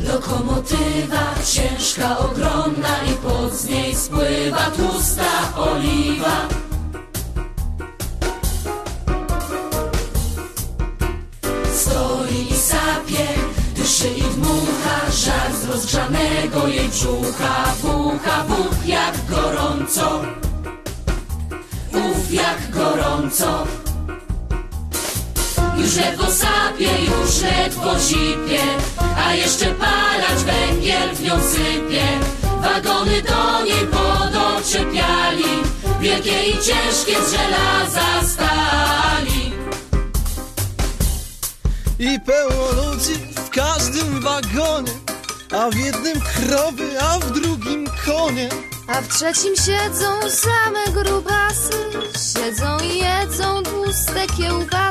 Lokomotywa ciężka, ogromna i pod z niej spływa tłusta oliwa. Stoi i sapie, dyszy i dmucha, żar z rozgrzanego jej brzucha. Bucha, buch, jak gorąco, uf, jak gorąco. Już ledwo sapie, już ledwo zipie, a jeszcze palać węgiel w nią sypie. Wagony do niej podoczepiali, wielkie i ciężkie z żelaza stali. I pełno ludzi w każdym wagonie A w jednym krowy, a w drugim konie A w trzecim siedzą same grubasy Siedzą i jedzą tłuste kiełbasy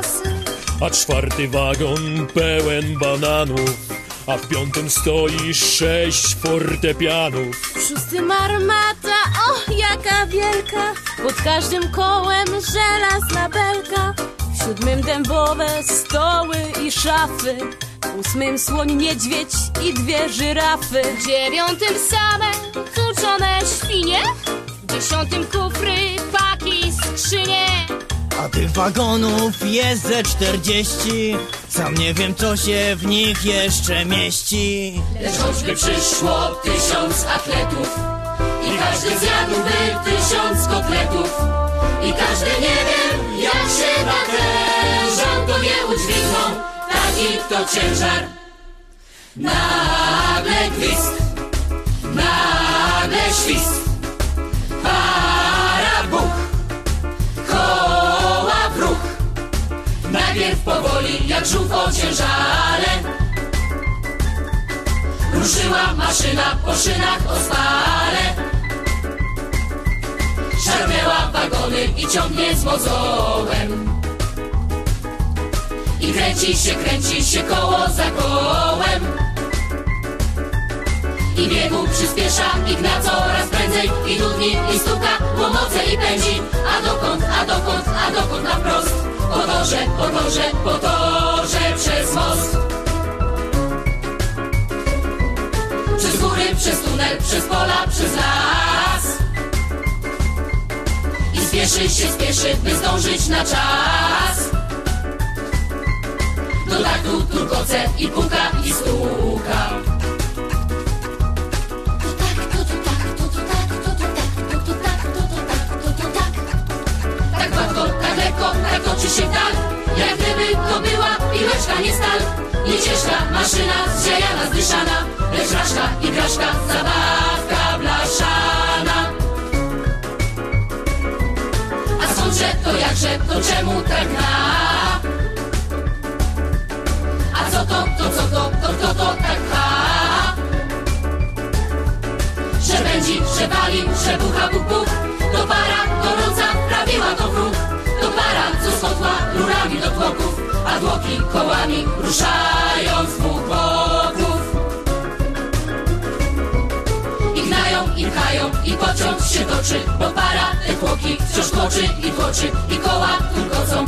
a czwarty wagon pełen bananów, a w piątym stoi sześć fortepianów. W szóstym armata, o jaka wielka! Pod każdym kołem żelazna belka. W siódmym dębowe stoły i szafy. W ósmym słoń, niedźwiedź i dwie żyrafy. W dziewiątym same tłuczone świnie. W dziesiątym kufry, paki, Tych wagonów jest ze czterdzieści. Sam nie wiem co się w nich jeszcze mieści. Lecz choćby przyszło tysiąc atletów I każdy zjadłby tysiąc kotletów I każdy nie wiem jak się natężał To nie udźwigną taki to ciężar Nagle Najpierw powoli jak żółw o Ruszyła maszyna po szynach o stale Szarpnęła wagony i ciągnie z mozołem I kręci się, kręci się koło za kołem. I biegu przyspiesza i gna coraz prędzej I dudni i stuka, łomoce i pędzi. A dokąd, a dokąd, a dokąd na wprost? Po torze, po torze, po torze przez most. Przez góry, przez tunel, przez pola, przez las. I spieszy się, spieszy, by zdążyć na czas piłeczka, nie stal. Nie ciężka maszyna, zziajana, zdyszana Lecz raszka, igraszka, zabawka blaszana. A skądże to jakże, to czemu tak na? A co to, to co to, to kto to tak pcha? Że pędzi, że pali, że bucha, buch, buch To para gorąca prawiła to wróg. To para, co skotła rurami do tłoków. A tłoki kołami ruszając dwóch boków I gnają, i pchają, i pociąg się toczy Bo para te tłoki wciąż tłoczy i tłoczy. I koła turkocą,